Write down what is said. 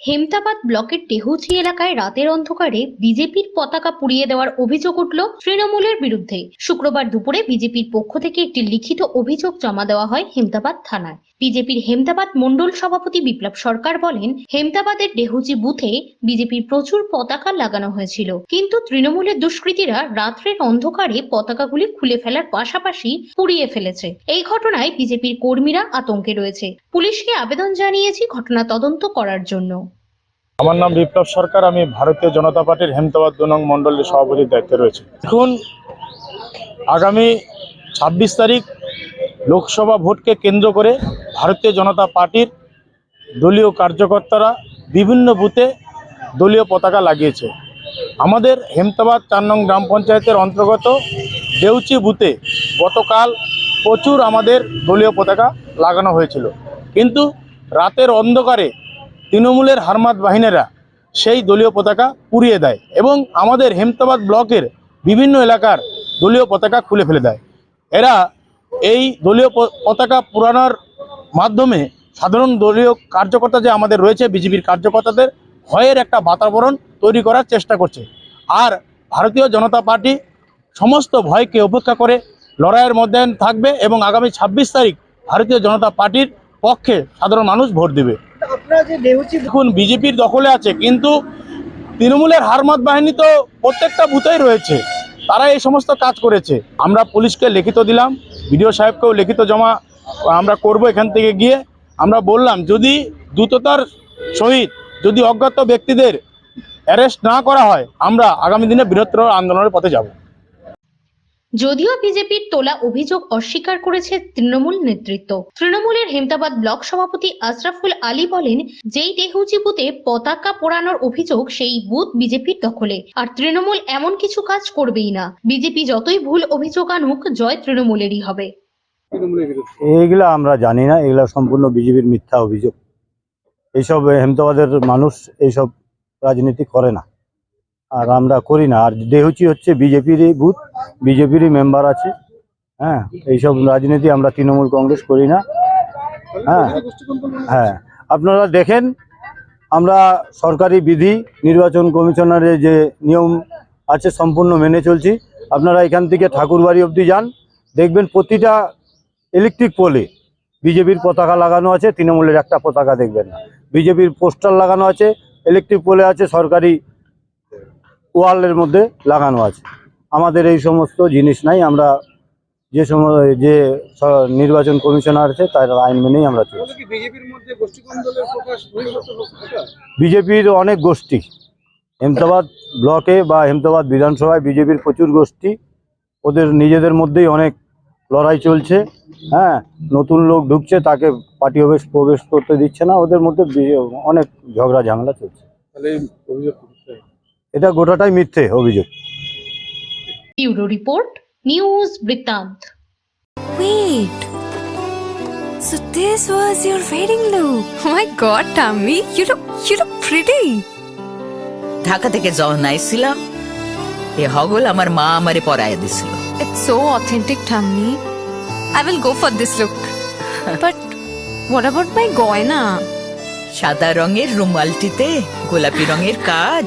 হেমতাবাদ ব্লকের টেহুচি এলাকায় রাতের অন্ধকারে বিজেপির পতাকা পুড়িয়ে দেওয়ার অভিযোগ উঠল তৃণমূলের বিরুদ্ধে। শুক্রবার দুপুরে বিজেপির পক্ষ থেকে একটি লিখিত অভিযোগ জমা দেওয়া হয় হেমতাবাদ থানায়। বিজেপির হেমতাবাদ মণ্ডল সভাপতি বিপ্লব সরকার বলেন, হেমতাবাদের ডেহুজি বুথে বিজেপির প্রচুর পতাকা লাগানো হয়েছিল। কিন্তু তৃণমূলের দুষ্কৃতীরা রাত্রের অন্ধকারে পতাকাগুলি খুলে ফেলার পাশাপাশি পুড়িয়ে ফেলেছে। এই ঘটনায় বিজেপির কর্মীরা আতঙ্কে রয়েছে। পুলিশকে আবেদন জানিয়েছি ঘটনা তদন্ত করার জন্য। আমার নাম বিপ্লব সরকার, আমি ভারতীয় জনতা পার্টির হেমতাবাদ দু নং সভাপতির দায়িত্বে রয়েছে। এখন আগামী ছাব্বিশ তারিখ লোকসভা ভোটকে কেন্দ্র করে ভারতীয় জনতা পার্টির দলীয় কার্যকর্তারা বিভিন্ন বুথে দলীয় পতাকা লাগিয়েছে। আমাদের হেমতাবাদ চার নং গ্রাম পঞ্চায়েতের অন্তর্গত দেউচি বুথে গতকাল প্রচুর আমাদের দলীয় পতাকা লাগানো হয়েছিল। কিন্তু রাতের অন্ধকারে তৃণমূলের হারমাত বাহিনীরা সেই দলীয় পতাকা পুড়িয়ে দেয় এবং আমাদের হেমতাবাদ ব্লকের বিভিন্ন এলাকার দলীয় পতাকা খুলে ফেলে দেয়। এরা এই দলীয় পতাকা পুরানোর মাধ্যমে সাধারণ দলীয় কার্যকর্তা যে আমাদের রয়েছে বিজেপির কার্যকর্তাদের ভয়ের একটা বাতাবরণ তৈরি করার চেষ্টা করছে। আর ভারতীয় জনতা পার্টি সমস্ত ভয়কে উপেক্ষা করে লড়াইয়ের মধ্যে থাকবে এবং আগামী ছাব্বিশ তারিখ ভারতীয় জনতা পার্টির পক্ষে সাধারণ মানুষ ভোট দেবে। দেখুন বিজেপির দখলে আছে কিন্তু তৃণমূলের হারমাত বাহিনী তো প্রত্যেকটা বুথেই রয়েছে। তারা এই সমস্ত কাজ করেছে। আমরা পুলিশকে লিখিত দিলাম বিডিও সাহেবকেও লিখিত জমা আমরা করব এখান থেকে গিয়ে। আমরা বললাম, যদি দ্রুততার সহিত যদি অজ্ঞাত ব্যক্তিদের অ্যারেস্ট না করা হয়, আমরা আগামী দিনে বৃহত্তর আন্দোলনের পথে যাব। যদিও বিজেপির তোলা অভিযোগ অস্বীকার করেছে তৃণমূল নেতৃত্ব। তৃণমূলের হেমতাবাদ ব্লক সভাপতি আশরাফুল আলী বলেন যেই টেহুচি বুথে পতাকা পোড়ানোর অভিযোগ সেই বুথ বিজেপির দখলে। আর তৃণমূল এমন কিছু কাজ করবেই না। বিজেপি যতই ভুল অভিযোগ আনুক জয় তৃণমূলেরই হবে। এইগুলা আমরা জানি না। এগুলা সম্পূর্ণ বিজেপির মিথ্যা অভিযোগ। এইসব হেমতাবাদের মানুষ এইসব রাজনীতি করে না। আর আমরা করি না। আর দেহুচি হচ্ছে বিজেপিরই বুথ, বিজেপিরই মেম্বার আছে। হ্যাঁ এইসব রাজনীতি আমরা তৃণমূল কংগ্রেস করি না। হ্যাঁ হ্যাঁ। আপনারা দেখেন, আমরা সরকারি বিধি, নির্বাচন কমিশনারের যে নিয়ম আছে সম্পূর্ণ মেনে চলছি। আপনারা এখান থেকে ঠাকুরবাড়ি অবধি যান। দেখবেন প্রতিটা ইলেকট্রিক পোলে বিজেপির পতাকা লাগানো আছে, তৃণমূলের একটা পতাকা দেখবেন বিজেপির পোস্টার লাগানো আছে ইলেকট্রিক পোলে আছে সরকারি ওয়ালের মধ্যে লাগানো আছে। আমাদের এই সমস্ত জিনিস নাই আমরা যে সময় যে নির্বাচন কমিশনার আছে তার আইন মেনেই আমরা চলছি। বিজেপির অনেক গোষ্ঠী হেমতাবাদ ব্লকে বা হেমতাবাদ বিধানসভায় বিজেপির প্রচুর গোষ্ঠী ওদের নিজেদের মধ্যেই অনেক লড়াই চলছে হ্যাঁ নতুন লোক ঢুকছে তাকে পার্টি অফিস প্রবেশ করতে দিচ্ছে না ওদের মধ্যে অনেক ঝগড়া ঝামেলা চলছে তাহলে এই অভিযোগ করতে হবে। এটা গোটাটাই মিথ্যে অভিযোগ ব্যুরো রিপোর্ট নিউজ বৃত্তান্ত Wait. So this was your wedding look. Oh my god, Tammy, you look you look pretty. Dhaka থেকে যখন আইছিলাম এ হগল আমার মা আমারে পরায় দিছিল It's so authentic, Tammy. I will go for this look. but what about my goina? সাদা রঙের রুমালটিতে গোলাপি রঙের কাজ